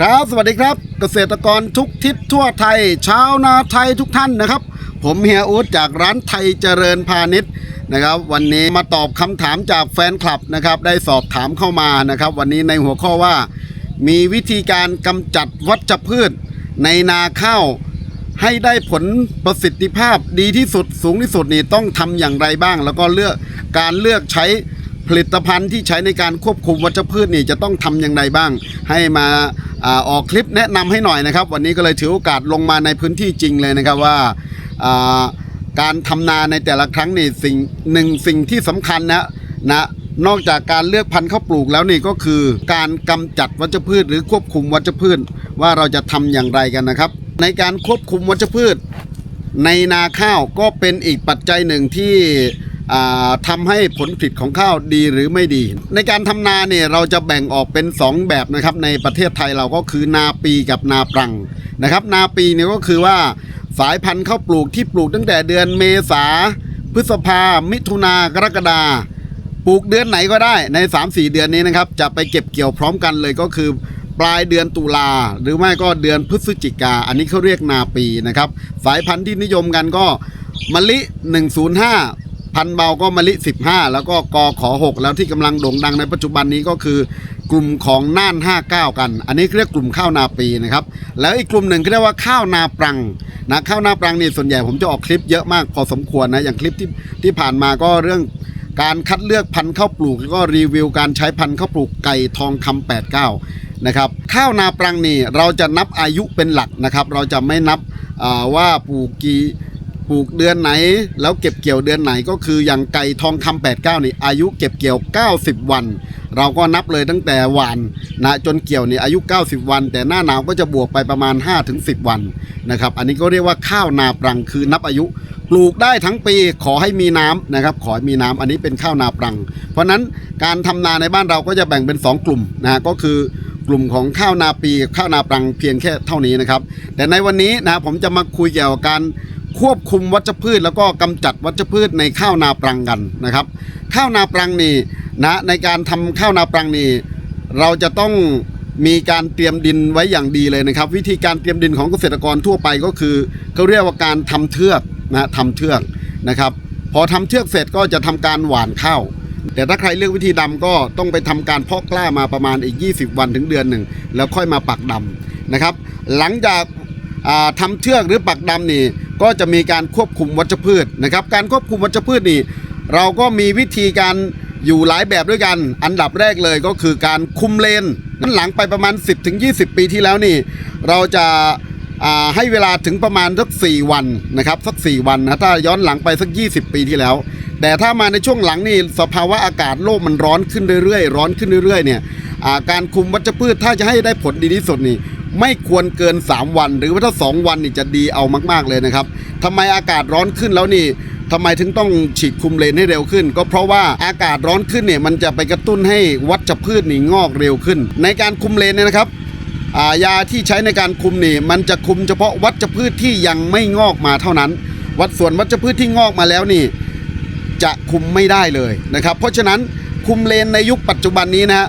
ครับสวัสดีครับเกษตรกรทุกทิศทั่วไทย ชาวนาไทยทุกท่านนะครับ ผมเฮียอูดจากร้านไทยเจริญพาณิชย์นะครับ วันนี้มาตอบคำถามจากแฟนคลับนะครับ ได้สอบถามเข้ามานะครับ วันนี้ในหัวข้อว่า มีวิธีการกำจัดวัชพืช ในนาข้าวให้ได้ผลประสิทธิภาพดีที่สุดสูงที่สุดนี่ต้องทำอย่างไรบ้าง แล้วก็เลือกการเลือกใช้ผลิตภัณฑ์ที่ใช้ในการควบคุมวัชพืชนี่จะต้องทำอย่างไรบ้าง ให้มา ออกคลิปแนะนำให้หน่อยนะครับ วันนี้ก็เลยถือโอกาสลงมาในพื้นที่จริงเลยนะครับว่าการทำนาในแต่ละครั้งนี่สิ่งหนึ่งสิ่งที่สำคัญนะนะนอกจากการเลือกพันธุ์ข้าวปลูกแล้วนี่ก็คือ การกำจัดวัชพืช หรือควบคุมวัชพืช ว่าเราจะทำอย่างไรกันนะครับ ในการควบคุมวัชพืช ในนาข้าวก็เป็นอีกปัจจัยหนึ่งที่ อ่าทำให้ผลผลิตของข้าวดีหรือไม่ดี ในการทำนาเนี่ยเราจะแบ่งออกเป็น 2 แบบนะครับในประเทศไทยเราก็คือนาปีกับนาปรังนะครับ นาปีเนี่ยก็คือว่าสายพันธุ์ข้าวปลูกที่ปลูกตั้งแต่เดือนเมษาพฤษภา มิถุนากรกฎาปลูกเดือนไหนก็ได้ใน 3-4 เดือนนี้นะครับ จะไปเก็บเกี่ยวพร้อมกันเลยก็คือปลายเดือนตุลาหรือไม่ก็เดือนพฤศจิกา อันนี้เขาเรียกนาปีนะครับ สายพันธุ์ที่นิยมกันก็มะลิ 105 พันเบาก็มะลิ 15 แล้วก็กอขอ 6 แล้วที่กำลังโด่งดังในปัจจุบันนี้ก็คือกลุ่มของน่าน 59 กัน อันนี้เรียกกลุ่มข้าวนาปีนะครับแล้วอีกกลุ่มหนึ่งเรียกว่าข้าวนาปรังนะข้าวนาปรังนี่ส่วนใหญ่ผมจะออกคลิปเยอะมากพอสมควรนะอย่างคลิปที่ที่ผ่านมาก็เรื่องการคัดเลือกพันธุ์ข้าวปลูกแล้วก็รีวิวการใช้พันธุ์ข้าวปลูกไก่ทองคำ89 นะครับข้าวนาปรังนี่เราจะนับอายุเป็นหลักนะครับ เราจะไม่นับว่าปลูกกี่ ปลูกเดือนไหน แล้วเก็บเกี่ยวเดือนไหนก็คืออย่างไก่ทองคำ89 นี่อายุเก็บเกี่ยว 90 วัน เราก็นับเลยตั้งแต่หวานนะจนเกี่ยวนี่อายุ 90 วัน แต่หน้าหนาวก็จะบวกไปประมาณ 5-10 วันนะครับอันนี้ก็เรียกว่าข้าวนาปรังคือนับอายุปลูกได้ทั้งปีขอให้มีน้ำนะครับ ขอให้มีน้ำอันนี้เป็นข้าวนาปรัง เพราะฉะนั้นการทำนาในบ้านเราก็จะแบ่งเป็น 2 กลุ่มนะก็คือกลุ่มของข้าวนาปีข้าวนาปรังเพียงแค่เท่านี้นะครับ แต่ในวันนี้นะผมจะมาคุยเกี่ยวกับการ ควบคุมวัชพืช แล้วก็กำจัดวัชพืชในข้าวนาปรังกันนะครับ ข้าวนาปรังนี่นะในการทำข้าวนาปรังนี่เราจะต้องมีการเตรียมดินไว้อย่างดีเลยนะครับ วิธีการเตรียมดินของเกษตรกรทั่วไปก็คือเขาเรียกว่าการทำเทือกนะทำเทือกนะครับ พอทำเทือกเสร็จก็จะทำการหว่านข้าวแต่ถ้าใครเลือกวิธีดำก็ต้องไปทำการเพาะกล้ามาประมาณอีก 20 วันถึงเดือนหนึ่ง แล้วค่อยมาปักดำนะครับ หลังจากาทำเทือกหรือปักดำนี่ ก็จะมีการควบคุมวัชพืชนะครับ การควบคุมวัชพืชนี่ เราก็มีวิธีการอยู่หลายแบบด้วยกัน อันดับแรกเลยก็คือการคุมเลนนั้นหลังไปประมาณ 10-20ถึง20ปีที่แล้วนี่ เราจะาให้เวลาถึงประมาณสัก 4 วันนะครับสัก 4 วันนะถ้าย้อนหลังไปสัก 20 ปีที่แล้ว แต่ถ้ามาในช่วงหลังนี่สภาวะอากาศโลกมันร้อนขึ้นเรื่อยๆ ร้อนขึ้นเรื่อยๆเนี่ยาการคุมวัชพืชถ้าจะให้ได้ผลดีที่สุดนี่ ไม่ควรเกิน 3 วัน หรือว่าถ้า 2 วันนี่จะดีเอามาก ๆเลยนะครับทำไมอากาศร้อนขึ้นแล้วนี่ทำไมถึงต้องฉีดคุมเลนให้เร็วขึ้น ก็เพราะว่าอากาศร้อนขึ้นเนี่ยมันจะไปกระตุ้นให้วัชพืชนี่งอกเร็วขึ้น ในการคุมเลนเนี่ยนะครับายาที่ใช้ในการคุมนี่มันจะคุมเฉพาะวัชพืชที่ยังไม่งอกมาเท่านั้น วัดส่วนวัชพืชที่งอกมาแล้วนี่จะคุมไม่ได้เลยนะครับ เพราะฉะนั้นคุมเลนในยุคปัจจุบันนี้นะฮะ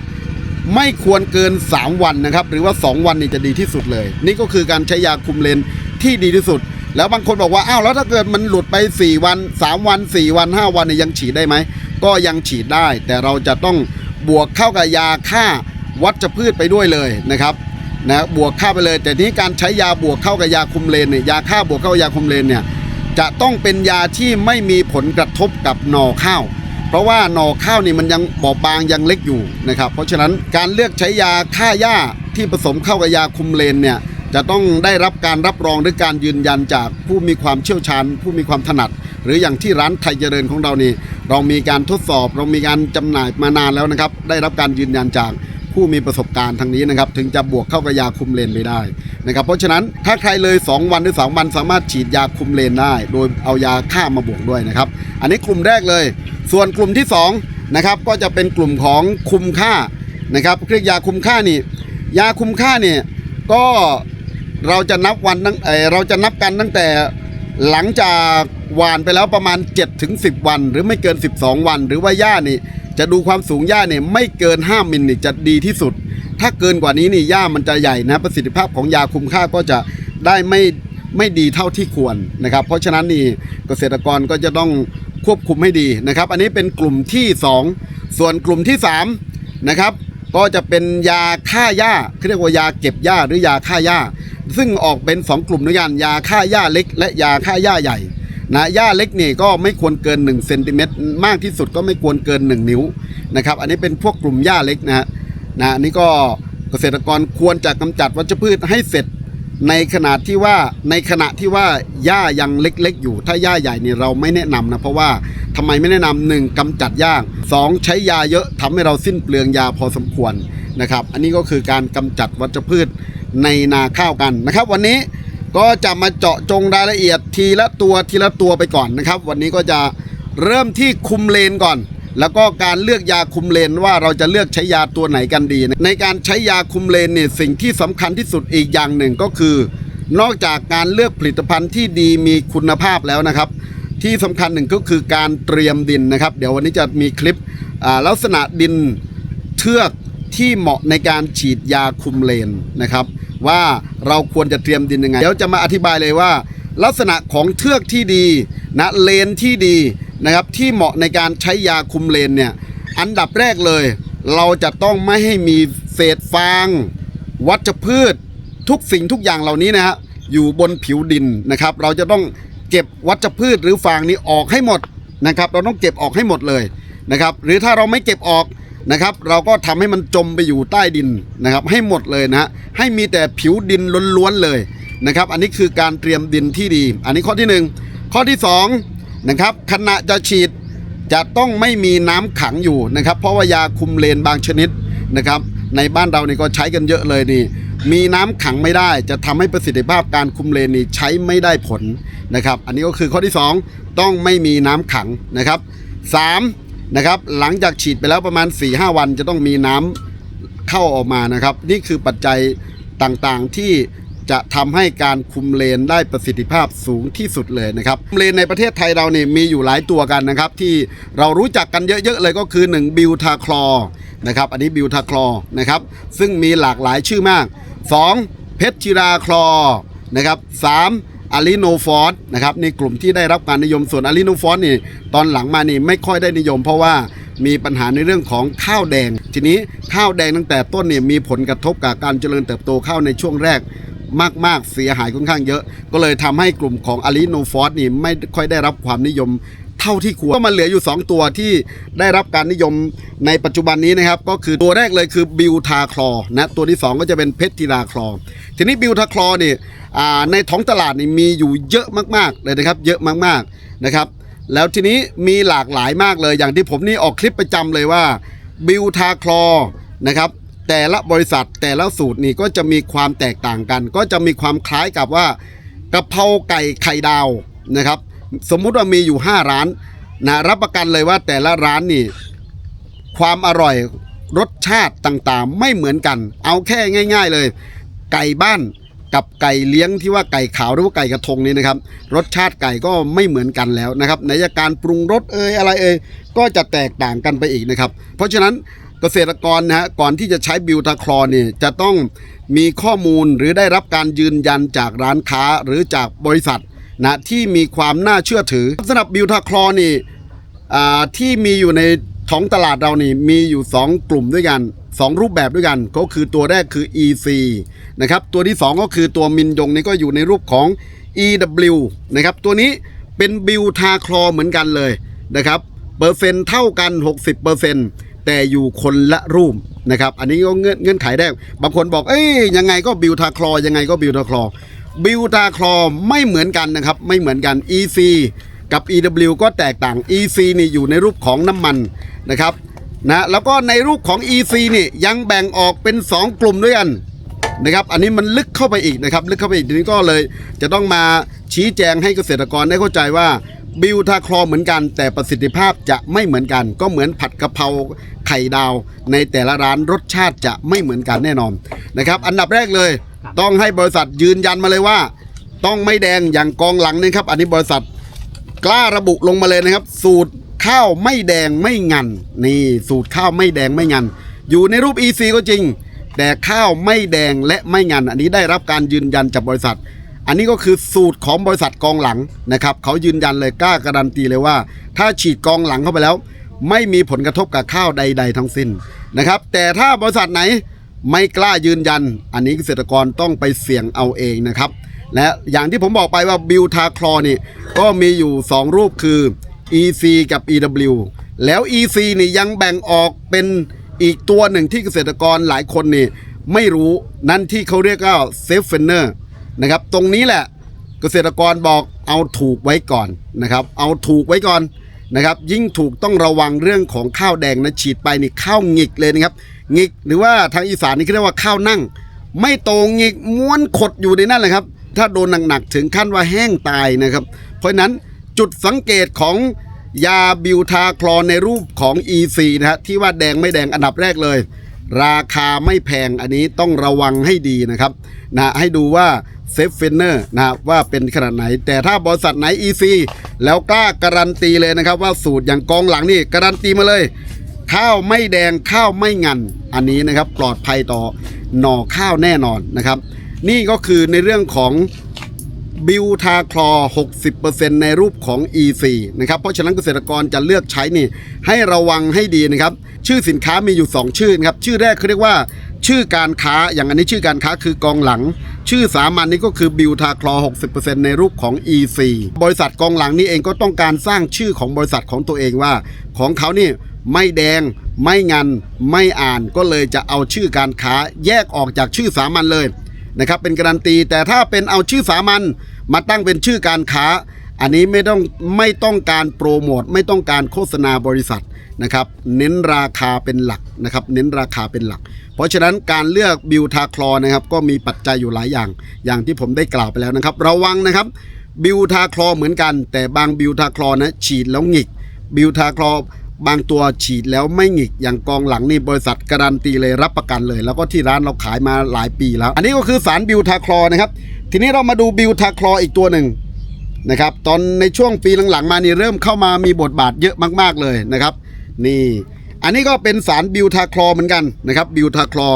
ไม่ควรเกิน 3 วันนะครับ หรือว่า 2 วันนี่จะดีที่สุดเลย นี่ก็คือการใช้ยาคุมเลนที่ดีที่สุด แล้วบางคนบอกว่าอ้าวแล้วถ้าเกิดมันหลุดไป 4 วัน 3 วัน 4 วัน 5 วันเนี่ยยังฉีดได้ไหม ก็ยังฉีดได้ แต่เราจะต้องบวกเข้ากับยาฆ่าวัชพืชไปด้วยเลยนะครับนะบวกเข้าไปเลย แต่นี้การใช้ยาบวกเข้ากับยาคุมเลนเนี่ยยาฆ่าบวกเข้ากับยาคุมเลนเนี่ยจะต้องเป็นยาที่ไม่มีผลกระทบกับหน่อข้าว เพราะว่าหน่อข้าวนี่มันยังบอบบางยังเล็กอยู่นะครับ เพราะฉะนั้นการเลือกใช้ยาฆ่าหญ้าที่ผสมเข้ากับยาคุมเลนเนี่ยจะต้องได้รับการรับรองหรือการยืนยันจากผู้มีความเชี่ยวชาญ ผู้มีความถนัด หรืออย่างที่ร้านไทยเจริญของเรานี่เรามีการทดสอบ เรามีการจำหน่ายมานานแล้วนะครับ ได้รับการยืนยันจากผู้มีประสบการณ์ทางนี้นะครับ ถึงจะบวกเข้ากับยาคุมเลนไปได้นะครับเพราะฉะนั้นถ้าใครเลย 2 วันหรือ2วันสามารถฉีดยาคุมเลนได้ โดยเอายาฆ่ามาบวกด้วยนะครับ อันนี้กลุ่มแรกเลย ส่วนกลุ่มที่2นะครับก็จะเป็นกลุ่มของคุมค่านะครับเรียกยาคุมค่านี่ยาคุมค่านี่ก็เราจะนับวันตั้งเราจะนับกันตั้งแต่หลังจากหวานไปแล้วประมาณ7ถึง10 วัน หรือไม่เกิน 12 วัน หรือว่าหญ้านี่จะดูความสูงหญ้าเนี่ยไม่เกิน 5 มิลนี่จะดีที่สุด ถ้าเกินกว่านี้นี่หญ้ามันจะใหญ่นะประสิทธิภาพของยาคุมค่าก็จะได้ไม่ไม่ดีเท่าที่ควรนะครับ เพราะฉะนั้นนี่เกษตรกรก็จะต้อง ควบคุมให้ดีนะครับ อันนี้เป็นกลุ่มที่ 2 ส่วนกลุ่มที่3นะครับก็จะเป็นยาฆ่าหญ้าเขาเรียกว่ายาเก็บหญ้าหรือยาฆ่าหญ้า ซึ่งออกเป็น 2 กลุ่มด้วยกันยาฆ่าหญ้าเล็ก และยาฆ่าหญ้าใหญ่นะหญ้าเล็กนี่ก็ไม่ควรเกิน1เซนติเมตรมากที่สุดก็ไม่ควรเกิน 1 นิ้วนะครับอันนี้เป็นพวกกลุ่มหญ้าเล็กนะฮะนะอันนี้ก็เกษตรกรควรจะกำจัดวัชพืชให้เสร็จ ในขณะที่ว่าในขณะที่ว่าหญ้ายังเล็กๆ อยู่ ถ้าหญ้าใหญ่เนี่ยเราไม่แนะนำนะ เพราะว่าทำไมไม่แนะนำหนึ่งกำจัดยาสองใช้ยาเยอะทำให้เราสิ้นเปลืองยาพอสมควรนะครับ อันนี้ก็คือการกำจัดวัชพืชในนาข้าวกันนะครับ วันนี้ก็จะมาเจาะจงรายละเอียดทีละตัวทีละตัวไปก่อนนะครับ วันนี้ก็จะเริ่มที่คุมเลนก่อน แล้วก็การเลือกยาคุมเลนว่าเราจะเลือกใช้ยาตัวไหนกันดี ในการใช้ยาคุมเลนเนี่ยสิ่งที่สำคัญที่สุดอีกอย่างหนึ่งก็คือ นอกจากการเลือกผลิตภัณฑ์ที่ดีมีคุณภาพแล้วนะครับ ที่สำคัญหนึ่งก็คือการเตรียมดินนะครับ เดี๋ยววันนี้จะมีคลิปลักษณะดินเทือกที่เหมาะในการฉีดยาคุมเลนนะครับ ว่าเราควรจะเตรียมดินยังไง เดี๋ยวจะมาอธิบายเลยว่า ลักษณะของเทือกที่ดีนะเลนที่ดีนะครับที่เหมาะในการใช้ยาคุมเลนเนี่ยอันดับแรกเลย เราจะต้องไม่ให้มีเศษฟาง วัชพืช ทุกสิ่งทุกอย่างเหล่านี้นะฮะอยู่บนผิวดินนะครับ เราจะต้องเก็บวัชพืชหรือฟางนี้ออกให้หมดนะครับ เราต้องเก็บออกให้หมดเลยนะครับ หรือถ้าเราไม่เก็บออกนะครับ เราก็ทำให้มันจมไปอยู่ใต้ดินนะครับ ให้หมดเลยนะให้มีแต่ผิวดินล้วนๆเลย นะครับ อันนี้คือการเตรียมดินที่ดี อันนี้ข้อที่หนึ่งข้อที่สองนะครับขณะจะฉีดจะต้องไม่มีน้ำขังอยู่นะครับ เพราะว่ายาคุมเลนบางชนิดนะครับ ในบ้านเรานี่ก็ใช้กันเยอะเลยนี่มีน้ำขังไม่ได้จะทำให้ประสิทธิภาพการคุมเลนนี่ใช้ไม่ได้ผลนะครับ อันนี้ก็คือข้อที่ 2 ต้องไม่มีน้ำขังนะครับ3นะครับหลังจากฉีดไปแล้วประมาณ 4-5 วันจะต้องมีน้ำเข้าออกมานะครับ นี่คือปัจจัยต่างๆที่ จะทำให้การคุมเลนได้ประสิทธิภาพสูงที่สุดเลยนะครับคุมเลนในประเทศไทยเราเนี่ยมีอยู่หลายตัวกันนะครับ ที่เรารู้จักกันเยอะๆเลยก็คือ 1 บิวทาคลอนะครับอันนี้บิวทาคลอนะครับซึ่งมีหลากหลายชื่อมาก 2. เพชรจิราคลอนะครับสามอะลิโนฟอสนะครับในกลุ่มที่ได้รับการนิยมส่วนอะลิโนฟอสนี่ตอนหลังมานี่ไม่ค่อยได้นิยม เพราะว่ามีปัญหาในเรื่องของข้าวแดง ทีนี้ข้าวแดงตั้งแต่ต้นเนี่ยมีผลกระทบกับการเจริญเติบโตข้าวในช่วงแรก มาก ๆ เสียหายค่อนข้างเยอะ ก็เลยทำให้กลุ่มของอะลิโนฟอสนี่ไม่ค่อยได้รับความนิยมเท่าที่ควรก็มันเหลืออยู่ 2 ตัวที่ได้รับการนิยมในปัจจุบันนี้นะครับ ก็คือตัวแรกเลยคือบิวทาคลอนะตัวที่ 2 ก็จะเป็นเพชรทีราคลอ ทีนี้บิวทาคลอนี่ในท้องตลาดนี่มีอยู่เยอะมากๆเลยนะครับ เยอะมากๆนะครับ แล้วทีนี้มีหลากหลายมากเลยอย่างที่ผมนี่ออกคลิปประจำเลยว่าบิวทาคลอนะครับ แต่ละบริษัทแต่ละสูตรนี่ก็จะมีความแตกต่างกัน ก็จะมีความคล้ายกับว่ากะเพราไก่ไข่ดาวนะครับ สมมุติว่ามีอยู่ 5 ร้านนะรับประกันเลยว่าแต่ละร้านนี่ความอร่อยรสชาติต่างๆ ไม่เหมือนกัน เอาแค่ง่าย ๆเลย ไก่บ้านกับไก่เลี้ยงที่ว่าไก่ขาวหรือว่าไก่กระทงนี่นะครับ รสชาติไก่ก็ไม่เหมือนกันแล้วนะครับในการปรุงรสเอ่ยอะไรเอ่ยก็จะแตกต่างกันไปอีกนะครับ เพราะฉะนั้น เกษตรกรนะฮะก่อนที่จะใช้บิวทาคลอเนี่ยจะต้องมีข้อมูลหรือได้รับการยืนยันจากร้านค้าหรือจากบริษัทนะที่มีความน่าเชื่อถือสำหรับบิวทาคลอนี่ที่มีอยู่ในท้องตลาดเรานี่มีอยู่ 2 กลุ่มด้วยกัน 2 รูปแบบด้วยกันก็คือตัวแรกคือ EC นะครับตัวที่ 2 ก็คือตัวมินยงนี่ก็อยู่ในรูปของ EW นะครับตัวนี้เป็นบิวทาคลอเหมือนกันเลยนะครับเปอร์เซ็นต์เท่ากัน 60% แต่อยู่คนละรูปนะครับ อันนี้ก็เงื่อนเงื่อนไขแรกบางคนบอก เอ้ยยังไงก็บิวทาคลอยังไงก็บิวทาคลอบิวทาคลอไม่เหมือนกันนะครับ ไม่เหมือนกัน EC กับ EW ก็แตกต่าง EC นี่อยู่ในรูปของน้ำมันนะครับนะแล้วก็ในรูปของ EC นี่ยังแบ่งออกเป็น 2 กลุ่มด้วยกันนะครับอันนี้มันลึกเข้าไปอีกนะครับ ลึกเข้าไปอีกทีนี้ก็เลย จะต้องมาชี้แจงให้เกษตรกรได้เข้าใจว่าบิวทาคลอเหมือนกัน แต่ประสิทธิภาพจะไม่เหมือนกัน ก็เหมือนผัดกะเพรา ไข่ดาวในแต่ละร้านรสชาติจะไม่เหมือนกันแน่นอนนะครับ อันดับแรกเลย ต้องให้บริษัทยืนยันมาเลยว่า ต้องไม่แดงอย่างกองหลังนะครับ อันนี้บริษัทกล้าระบุลงมาเลยนะครับ สูตรข้าวไม่แดงไม่งันนี่สูตรข้าวไม่แดงไม่งันอยู่ในรูป EC ก็จริง แต่ข้าวไม่แดงและไม่งันอันนี้ได้รับการยืนยันจากบริษัท อันนี้ก็คือสูตรของบริษัทกองหลังนะครับเขายืนยันเลยกล้าการันตีเลยว่า ถ้าฉีดกองหลังเข้าไปแล้ว ไม่มีผลกระทบกับข้าวใด ๆ ทั้งสิ้นนะครับ แต่ถ้าบริษัทไหนไม่กล้ายืนยัน อันนี้เกษตรกรต้องไปเสี่ยงเอาเองนะครับ และอย่างที่ผมบอกไปว่าบิวทาคลอนี่ก็มีอยู่ 2 รูปคือ EC กับ EW แล้ว EC นี่ยังแบ่งออกเป็นอีกตัวหนึ่งที่เกษตรกรหลายคนนี่ไม่รู้นั่นที่เขาเรียกว่าเซฟเฟนเนอร์นะครับ ตรงนี้แหละเกษตรกรบอกเอาถูกไว้ก่อนนะครับ เอาถูกไว้ก่อน นะครับยิ่งถูกต้องระวังเรื่องของข้าวแดงนะฉีดไปนี่ข้าวหงิกเลยนะครับหงิกหรือว่าทางอีสานนี่เรียกว่าข้าวนั่ง ไม่โตงหงิกม้วนขดอยู่ในนั่นเลยครับ ถ้าโดนหนักๆถึงขั้นว่าแห้งตายนะครับ เพราะฉะนั้นจุดสังเกตของยาบิวทาคลอนในรูปของ EC นะฮะที่ว่าแดงไม่แดงอันดับแรกเลย ราคาไม่แพงอันนี้ต้องระวังให้ดีนะครับนะให้ดูว่าเซฟเฟนเนอร์นะว่าเป็นขนาดไหน แต่ถ้าบริษัทไหน EC แล้วกล้าการันตีเลยนะครับ ว่าสูตรอย่างกองหลังนี่การันตีมาเลย ข้าวไม่แดงข้าวไม่งัน อันนี้นะครับปลอดภัยต่อหน่อข้าวแน่นอนนะครับ นี่ก็คือในเรื่องของบิวทาคลอ 60%ในรูปของ E4 นะครับ เพราะฉะนั้นเกษตรกรจะเลือกใช้นี่ให้ระวังให้ดีนะครับ ชื่อสินค้ามีอยู่ 2 ชื่อนะครับ ชื่อแรกเขาเรียกว่า ชื่อการค้า อย่างอันนี้ชื่อการค้าคือกองหลัง ชื่อสามัญนนี้ก็คือบิวทาคลอ 60%ในรูปของ EC บริษัทกองหลังนี่เองก็ต้องการสร้างชื่อของบริษัทของตัวเองว่า ของเขานี่ไม่แดง ไม่งัน ไม่อ่านก็เลยจะเอาชื่อการค้าแยกออกจากชื่อสามัญเลยนะครับเป็นการันตีแต่ถ้าเป็นเอาชื่อสามัญมาตั้งเป็นชื่อการค้า อันนี้ไม่ต้องไม่ต้องการโปรโมทไม่ต้องการโฆษณาบริษัทนะครับเน้นราคาเป็นหลักนะครับเน้นราคาเป็นหลัก เพราะฉะนั้นการเลือกบิวทาคลอนะครับก็มีปัจจัยอยู่หลายอย่าง อย่างที่ผมได้กล่าวไปแล้วนะครับ ระวังนะครับบิวทาคลอเหมือนกัน แต่บางบิวทาคลอนะฉีดแล้วหงิกบิวทาคลอบางตัวฉีดแล้วไม่หงิกอย่างกองหลังนี่บริษัทการันตีเลยรับประกันเลย แล้วก็ที่ร้านเราขายมาหลายปีแล้ว อันนี้ก็คือสารบิวทาคลอนะครับทีนี้เรามาดูบิวทาคลออีกตัวหนึ่ง นะครับ ตอนในช่วงปีหลังๆ มานี่เริ่มเข้ามามีบทบาทเยอะมาก ๆเลยนะครับ นี่ อันนี้ก็เป็นสารบิวทาคลอเหมือนกันนะครับบิวทาคลอ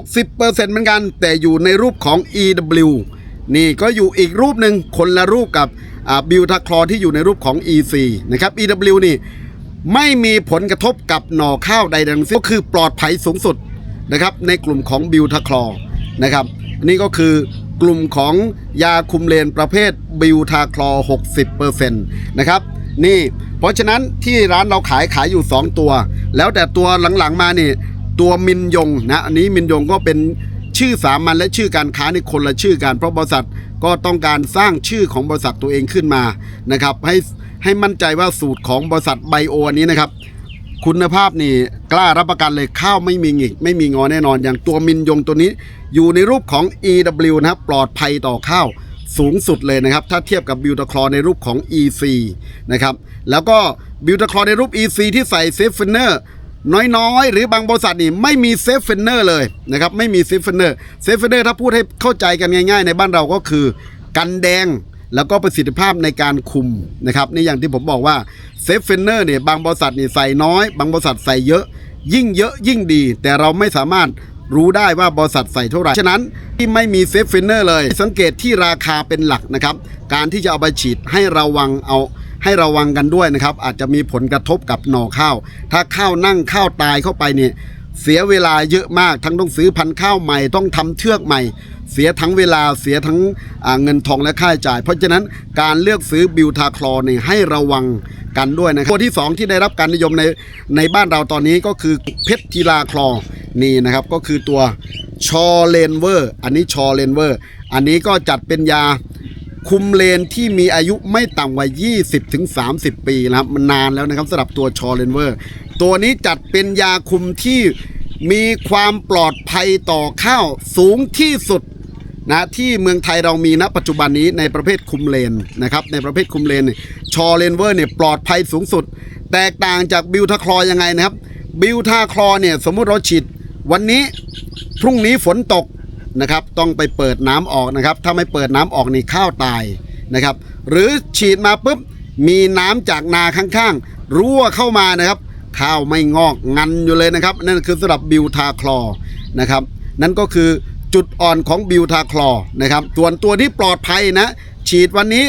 60%เหมือนกัน แต่อยู่ในรูปของ EW นี่ก็อยู่อีกรูปหนึ่งคนละรูปกับบิวทาคลอที่อยู่ในรูปของ EC นะครับ EW นี่ไม่มีผลกระทบกับหน่อข้าวใดทั้งสิ้นก็คือปลอดภัยสูงสุดนะครับในกลุ่มของบิวทาคลอนะครับนี่ก็คือ กลุ่มของยาคุมเลนประเภทบิวทาคลอ 60%นะครับนี่เพราะฉะนั้นที่ร้านเราขายขายอยู่ 2 ตัว แล้วแต่ตัวหลังๆมานี่ตัวมินยงนะอันนี้มินยงก็เป็นชื่อสามัญและชื่อการค้าในคนละชื่อกันเพราะบริษัทก็ต้องการสร้างชื่อของบริษัทตัวเองขึ้นมานะครับให้ให้มั่นใจว่าสูตรของบริษัทไบโออันนี้นะครับ คุณภาพนี่กล้ารับประกันเลยข้าวไม่มีหงิกไม่มีงอแน่นอน อย่างตัวมินยงตัวนี้ อยู่ในรูปของ EW นะครับปลอดภัยต่อข้าวสูงสุดเลยนะครับ ถ้าเทียบกับบิวตาคลอในรูปของ EC นะครับแล้วก็บิวตาคลอในรูป EC ที่ใส่เซฟเฟนเนอร์น้อยๆ หรือบางบริษัทนี่ไม่มีเซฟเฟนเนอร์เลยนะครับไม่มีเซฟเฟนเนอร์เซฟเฟนเนอร์ถ้าพูดให้เข้าใจกันง่าย ๆ ในบ้านเราก็คือ กันแดงแล้วก็ประสิทธิภาพในการคุมนะครับนี่อย่างที่ผมบอกว่า เซฟเฟนเนอร์เนี่ยบางบริษัทนี่ใส่น้อย บางบริษัทใส่เยอะ ยิ่งเยอะยิ่งดี แต่เราไม่สามารถรู้ได้ว่าบริษัทใส่เท่าไหร่ ฉะนั้นที่ไม่มีเซฟเฟนเนอร์เลย สังเกตที่ราคาเป็นหลักนะครับ การที่จะเอาไปฉีดให้ระวังเอาให้ระวังกันด้วยนะครับ อาจจะมีผลกระทบกับหน่อข้าว ถ้าข้าวนั่งข้าวตายเข้าไปเนี่ยเสียเวลาเยอะมาก ทั้งต้องซื้อพันธุ์ข้าวใหม่ต้องทำเชือกใหม่ เสียทั้งเวลาเสียทั้งเงินทองและค่าใช้จ่าย เพราะฉะนั้นการเลือกซื้อบิวทาคลอเนี่ยให้ระวังกันด้วยนะครับตัวที่ 2 ที่ได้รับการนิยมในในบ้านเราตอนนี้ก็คือเพชรทีลาคลอนี่นะครับก็คือตัวชอเลนเวอร์อันนี้ชอเลนเวอร์อันนี้ก็จัดเป็นยาคุมเลนที่มีอายุไม่ต่ำกว่า 20ถึง30 ปีนะครับมันนานแล้วนะครับสำหรับตัวชอเลนเวอร์ตัวนี้จัดเป็นยาคุมที่มีความปลอดภัยต่อข้าวสูงที่สุด นะที่เมืองไทยเรามีณปัจจุบันนี้ในประเภทคุมเลนนะครับในประเภทคุมเลนชอเลนเวอร์เนี่ยปลอดภัยสูงสุด แตกต่างจากบิวทาคลอยังไงนะครับ บิวทาคลอเนี่ยสมมุติเราฉีดวันนี้พรุ่งนี้ฝนตกนะครับต้องไปเปิดน้ำออกนะครับ ถ้าไม่เปิดน้ำออกนี่ข้าวตายนะครับ หรือฉีดมาปุ๊บมีน้ำจากนาข้างๆ รั่วเข้ามานะครับ ข้าวไม่งอกงันอยู่เลยนะครับ นั่นคือสำหรับบิวทาคลอนะครับ นั่นก็คือ จุดอ่อนของบิวทาคลอนะครับส่วนตัวที่ปลอดภัยนะ ฉีดวันนี้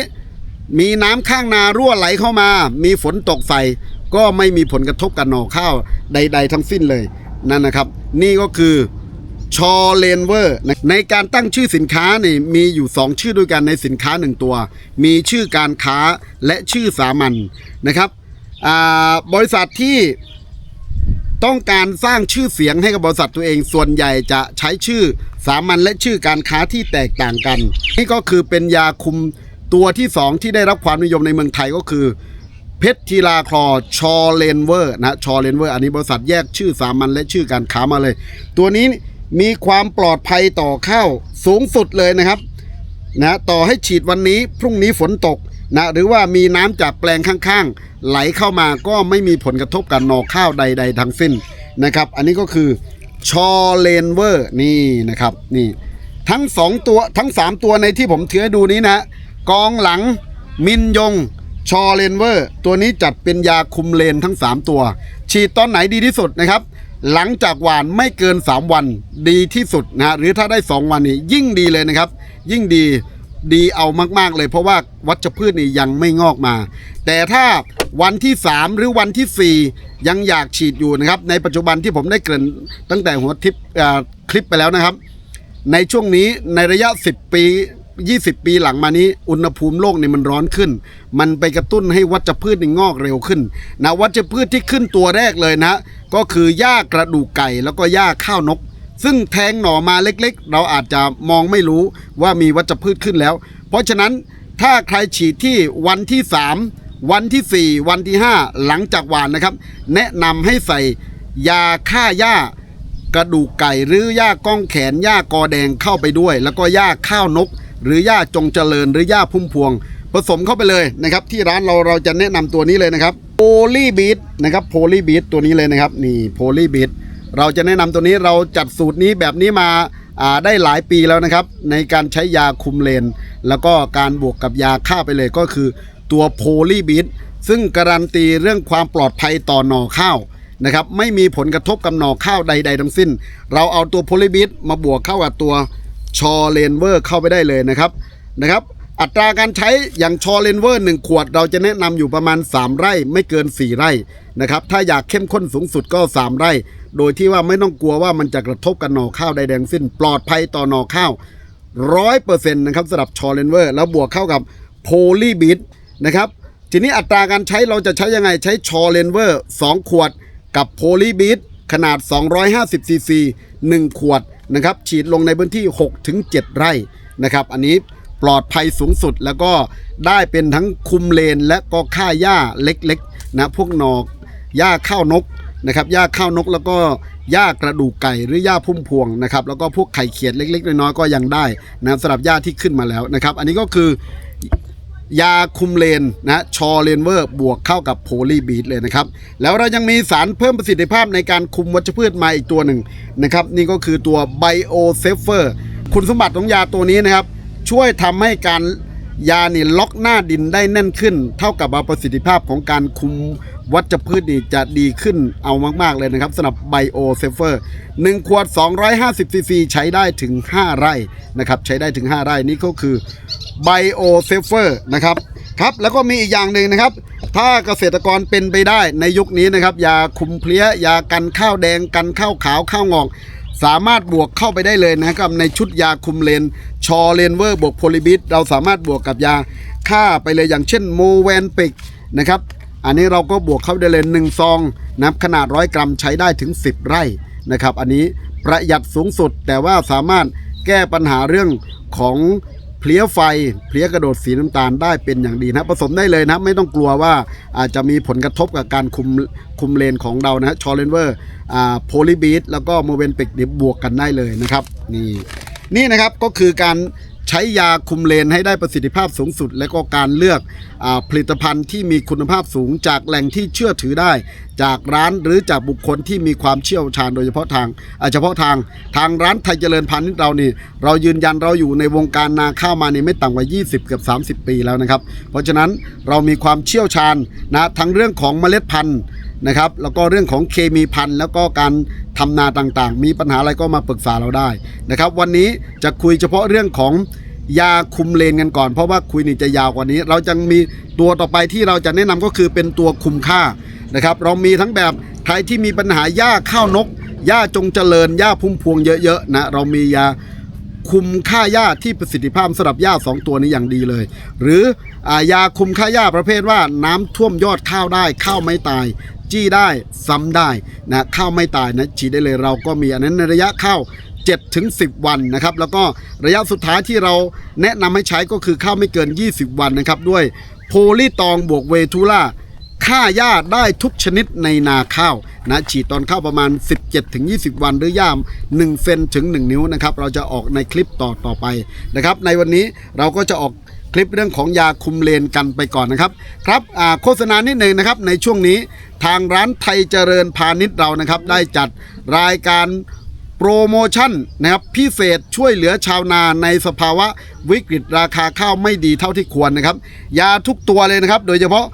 มีน้ำข้างนารั่วไหลเข้ามา มีฝนตกใส่ก็ไม่มีผลกระทบกับหน่อข้าวใด ๆ ทั้งสิ้นเลยนั่นนะครับ นี่ก็คือชอเลนเวอร์ในการตั้งชื่อสินค้านี่มีอยู่ 2 ชื่อด้วยกันในสินค้า 1 ตัว มีชื่อการค้าและชื่อสามัญนะครับบริษัทที่ ต้องการสร้างชื่อเสียงให้กับบริษัทตัวเองส่วนใหญ่จะใช้ชื่อสามัญและชื่อการค้าที่แตกต่างกัน นี่ก็คือเป็นยาคุมตัวที่ 2 ที่ได้รับความนิยมในเมืองไทยก็คือ เพชรทีลาคลอชอเลนเวอร์นะชอเลนเวอร์อันนี้บริษัทแยกชื่อสามัญและชื่อการค้ามาเลย ตัวนี้มีความปลอดภัยต่อข้าวสูงสุดเลยนะครับนะต่อให้ฉีดวันนี้พรุ่งนี้ฝนตก นะหรือว่ามีน้ำจากแปลงข้างๆ ไหลเข้ามาก็ไม่มีผลกระทบกับหน่อข้าวใด ๆทั้งสิ้นนะครับ อันนี้ก็คือชอเลนเวอร์นี่นะครับนี่ทั้ง 2 ตัวทั้ง 3 ตัวในที่ผมถือดูนี้นะกองหลังมินยงชอเลนเวอร์ ตัวนี้จัดเป็นยาคุมเลนทั้ง 3 ตัว ฉีดตอนไหนดีที่สุดนะครับ หลังจากหวานไม่เกิน 3 วันดีที่สุดนะหรือถ้าได้ 2 วันนี่ยิ่งดีเลยนะครับ ยิ่งดี ดีเอามาก ๆ เลยเพราะว่าวัชพืชนี่ยังไม่งอกมา แต่ถ้าวันที่ 3 หรือวันที่ 4 ยังอยากฉีดอยู่นะครับ ในปัจจุบันที่ผมได้เกริ่นตั้งแต่หัวทิปคลิปไปแล้วนะครับ ในช่วงนี้ในระยะ 10 ปี 20 ปีหลังมานี้ อุณหภูมิโลกนี่มันร้อนขึ้น มันไปกระตุ้นให้วัชพืชนี่งอกเร็วขึ้นนะวัชพืชที่ขึ้นตัวแรกเลยนะ ก็คือหญ้ากระดูกไก่แล้วก็หญ้าข้าวนก ซึ่งแทงหน่อมาเล็กๆ เราอาจจะมองไม่รู้ว่ามีวัชพืชขึ้นแล้ว เพราะฉะนั้นถ้าใครฉีดที่วันที่ 3 วันที่ 4 วันที่ 5 หลังจากหวานนะครับ แนะนำให้ใส่ยาฆ่าหญ้ากระดูกไก่หรือหญ้าก้องแขนหญ้ากอแดงเข้าไปด้วย แล้วก็หญ้าข้าวนก หรือหญ้าจงเจริญหรือหญ้าพุ่มพวง ผสมเข้าไปเลยนะครับ ที่ร้านเราเราจะแนะนำตัวนี้เลยนะครับโพลีบีทนะครับโพลีบีทตัวนี้เลยนะครับนี่โพลีบีท เราจะแนะนำตัวนี้เราจัดสูตรนี้แบบนี้มาาได้หลายปีแล้วนะครับ ในการใช้ยาคุมเลน แล้วก็การบวกกับยาฆ่าไปเลยก็คือตัวโพลีบีทซึ่งการันตีเรื่องความปลอดภัยต่อหน่อข้าวนะครับไม่มีผลกระทบกับหน่อข้าวใด ๆ ทั้งสิ้น เราเอาตัวโพลิบิสมาบวกเข้ากับตัวชอเลนเวอร์เข้าไปได้เลยนะครับนะครับอัตราการใช้อย่างชอเลนเวอร์1ขวด เราจะแนะนำอยู่ประมาณ 3 ไร่ไม่เกิน 4 ไร่นะครับถ้าอยากเข้มข้นสูงสุดก็ 3 ไร่ โดยที่ว่าไม่ต้องกลัวว่ามันจะกระทบกับหน่อข้าวใดๆทั้งสิ้น ปลอดภัยต่อหน่อข้าวร้อยเปอร์เซ็นต์นะครับสำหรับชอเลนเวอร์แล้วบวกเข้ากับโพลีบิทนะครับทีนี้อัตราการใช้เราจะใช้ยังไงใช้ชอเลนเวอร์2ขวดกับโพลีบิทขนาด 250ซีซี1ขวดนะครับฉีดลงในพื้นที่ 6-7 ไร่นะครับอันนี้ปลอดภัยสูงสุดแล้วก็ได้เป็นทั้งคุมเลนและก็ค่าหญ้าเล็กๆนะพวกหนอกหญ้าข้าวนก นะครับหญ้าข้าวนกแล้วก็หญ้ากระดูกไก่หรือหญ้าพุ่มพวงนะครับแล้วก็พวกไข่เขียดเล็ก ๆ น้อยๆก็ยังได้นะสำหรับหญ้าที่ขึ้นมาแล้วนะครับ อันนี้ก็คือยาคุมเลนนะชอเลนเวอร์บวกเข้ากับโพลีบีทเลยนะครับ แล้วเรายังมีสารเพิ่มประสิทธิภาพในการคุมวัชพืชมาอีกตัวหนึ่งนะครับ นี่ก็คือตัวไบโอเซฟเฟอร์คุณสมบัติของยาตัวนี้นะครับ ช่วยทำให้การยาเนี่ล็อกหน้าดินได้แน่นขึ้น เท่ากับว่าประสิทธิภาพของการคุม วัชพืชนี่จะดีขึ้นเอามากๆเลยนะครับสำหรับไบโอเซฟเฟอร์1ขวด 250ซีซีใช้ได้ถึง 5 ไร่นะครับใช้ได้ถึง 5 ไร่นี่ก็คือไบโอเซฟเฟอร์นะครับครับแล้วก็มีอีกอย่างหนึ่งนะครับ ถ้าเกษตรกรเป็นไปได้ในยุคนี้นะครับยาคุมเพลี้ยยากันข้าวแดงกันข้าวขาวข้าวงอกสามารถบวกเข้าไปได้เลยนะครับในชุดยาคุมเลน ชอเลนเวอร์บวกโพลิบิสเราสามารถบวกกับยาฆ่าไปเลยอย่างเช่นโมแวนปิกนะครับ อันนี้เราก็บวกเข้าได้เลยหนึ่งซองนับขนาดร้อยกรัมใช้ได้ถึง 10 ไร่นะครับ อันนี้ประหยัดสูงสุดแต่ว่าสามารถแก้ปัญหาเรื่องของเพลี้ยไฟเพลี้ยกระโดดสีน้ำตาลได้เป็นอย่างดีนะผสมได้เลยนะไม่ต้องกลัวว่าอาจจะมีผลกระทบกับการคุมคุมเลนของเรานะชอเลนเวอร์อ่าโพลีบีทแล้วก็โมเวนปิกบวกกันได้เลยนะครับ นี่นี่นะครับก็คือการ ใช้ยาคุมเลนให้ได้ประสิทธิภาพสูงสุด และก็การเลือกอผลิตภัณฑ์ที่มีคุณภาพสูงจากแหล่งที่เชื่อถือได้ จากร้านหรือจากบุคคลที่มีความเชี่ยวชาญโดยเฉพาะทางเฉพาะทางทางร้านไทยเจริญพาณิชย์เรานี่เรายืนยันเราอยู่ในวงการนาข้าวมานี่ไม่ต่ำกว่า 20 เกือบ 30 ปีแล้วนะครับ เพราะฉะนั้นเรามีความเชี่ยวชาญนะทั้งเรื่องของเมล็ดพันธุ์ นะครับ แล้วก็เรื่องของเคมีพันธุ์แล้วก็การทำนาต่างๆ มีปัญหาอะไรก็มาปรึกษาเราได้นะครับ วันนี้จะคุยเฉพาะเรื่องของยาคุมเลนกันก่อน เพราะว่าคุยนี่จะยาวกว่านี้ เราจะมีตัวต่อไปที่เราจะแนะนำก็คือเป็นตัวคุมค่านะครับ เรามีทั้งแบบใครที่มีปัญหาหญ้าข้าวนกหญ้าจงเจริญหญ้าพุ่มพวงเยอะๆนะเรามียาคุมค่าหญ้าที่ประสิทธิภาพสำหรับหญ้าสองตัวนี้อย่างดีเลย หรืออายาคุมค่าหญ้าประเภทว่าน้ำท่วมยอดข้าวได้ข้าวไม่ตาย จี้ได้ซ้ำได้นะข้าวไม่ตายนะฉีดได้เลยเราก็มีอันนั้นในระยะข้าว7ถึง10 วันนะครับ แล้วก็ระยะสุดท้ายที่เราแนะนำให้ใช้ก็คือข้าวไม่เกิน 20 วันนะครับ ด้วยโพลีตองบวกเวทูล่าฆ่าหญ้าได้ทุกชนิดในนาข้าวนะฉีดตอนข้าวประมาณ 17-20 วันหรือย่าม1เซนถึง 1 นิ้วนะครับ เราจะออกในคลิปต่อต่อไปนะครับ ในวันนี้เราก็จะออก คลิปเรื่องของยาคุมเลนกันไปก่อนนะครับ ครับโฆษณานิดหนึ่งนะครับในช่วงนี้ทางร้านไทยเจริญพาณิชย์เรานะครับ ได้จัดรายการโปรโมชั่นนะครับพิเศษช่วยเหลือชาวนาในสภาวะวิกฤตราคาข้าวไม่ดีเท่าที่ควรนะครับ ยาทุกตัวเลยนะครับ โดยเฉพาะ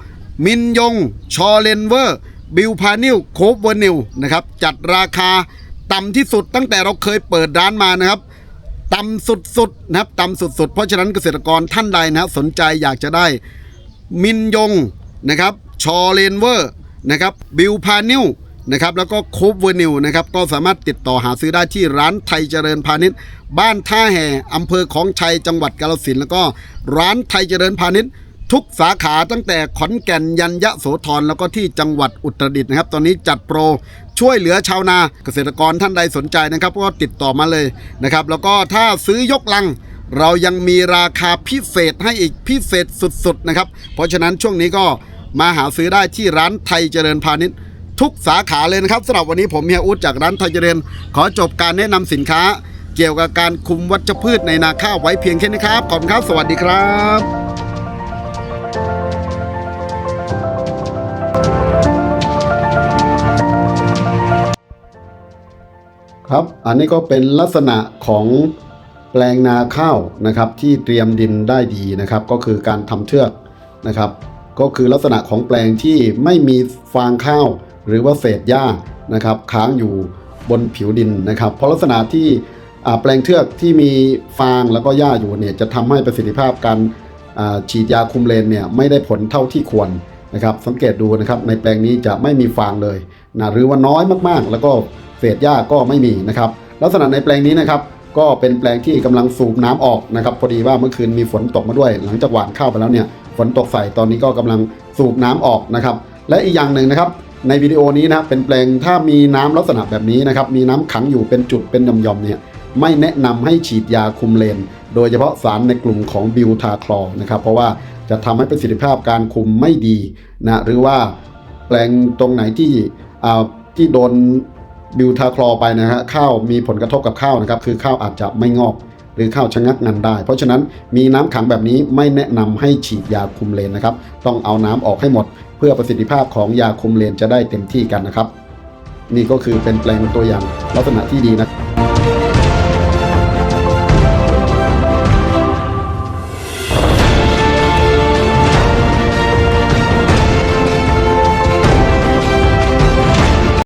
มินยง ชอเลนเวอร์ บิลพานิลโคบเวอร์นิลนะครับจัดราคาต่ำที่สุดตั้งแต่เราเคยเปิดร้านมานะครับ ต่ำสุดๆนะครับต่ำสุดๆ เพราะฉะนั้นเกษตรกรท่านใดนะครับสนใจอยากจะได้มินยงนะครับชอเลนเวอร์นะครับบิลพานิวนะครับแล้วก็โคบเวอร์นิวนะครับก็สามารถติดต่อหาซื้อได้ที่ร้านไทยเจริญพาณิชย์ บ้านท่าแห่อำเภอของชัยจังหวัดกาฬสินธุ์แล้วก็ร้านไทยเจริญพาณิชย์ ทุกสาขาตั้งแต่ขอนแก่นยันยะโสธรแล้วก็ที่จังหวัดอุตรดิตถ์นะครับ ตอนนี้จัดโปรช่วยเหลือชาวนาเกษตรกรท่านใดสนใจนะครับ ก็ติดต่อมาเลยนะครับ แล้วก็ถ้าซื้อยกลังเรายังมีราคาพิเศษให้อีกพิเศษสุดๆนะครับ เพราะฉะนั้นช่วงนี้ก็มาหาซื้อได้ที่ร้านไทยเจริญพาณิชย์ ทุกสาขาเลยนะครับสำหรับวันนี้ผมเฮียอุดจากร้านไทยเจริญ ขอจบการแนะนำสินค้า เกี่ยวกับการคุมวัชพืชในนาข้าวไว้เพียงแค่นี้ครับขอบคุณครับ สวัสดีครับ ครับ อันนี้ก็เป็นลักษณะของแปลงนาข้าวนะครับ ที่เตรียมดินได้ดีนะครับ ก็คือการทำเทือกนะครับ ก็คือลักษณะของแปลงที่ไม่มีฟางข้าว หรือว่าเศษหญ้านะครับ ค้างอยู่บนผิวดินนะครับ เพราะลักษณะที่แปลงเทือกที่มีฟางแล้วก็หญ้าอยู่เนี่ยจะทำให้ประสิทธิภาพการฉีดยาคุมเลนเนี่ยไม่ได้ผลเท่าที่ควรนะครับ สังเกตดูนะครับในแปลงนี้จะไม่มีฟางเลยนะหรือว่าน้อยมากๆ แล้วก็ เศษหญ้าก็ไม่มีนะครับลักษณะในแปลงนี้นะครับก็เป็นแปลงที่กำลังสูบน้ำออกนะครับพอดีว่าเมื่อคืนมีฝนตกมาด้วย หลังจากหว่านข้าวไปแล้วเนี่ยฝนตกใส่ตอนนี้ก็กำลังสูบน้ำออกนะครับและอีกอย่างหนึ่งนะครับในวิดีโอนี้นะครับเป็นแปลงถ้ามีน้ำลักษณะแบบนี้นะครับมีน้ำขังอยู่เป็นจุดเป็นหย่อมๆเนี่ยไม่แนะนำให้ฉีดยาคุมเลน โดยเฉพาะสารในกลุ่มของบิวทาคลอนะครับเพราะว่าจะทำให้ประสิทธิภาพการคุมไม่ดีนะหรือว่าแปลงตรงไหนที่อ่าที่โดน บิวทาคลอไปนะฮะข้าวมีผลกระทบกับข้าวนะครับคือข้าวอาจจะไม่งอก หรือข้าวชะงักงันได้ เพราะฉะนั้นมีน้ำขังแบบนี้ไม่แนะนำให้ฉีดยาคุมเลนนะครับ ต้องเอาน้ำออกให้หมด เพื่อประสิทธิภาพของยาคุมเลนจะได้เต็มที่กันนะครับ นี่ก็คือเป็นแปลงตัวอย่างลักษณะที่ดีนะ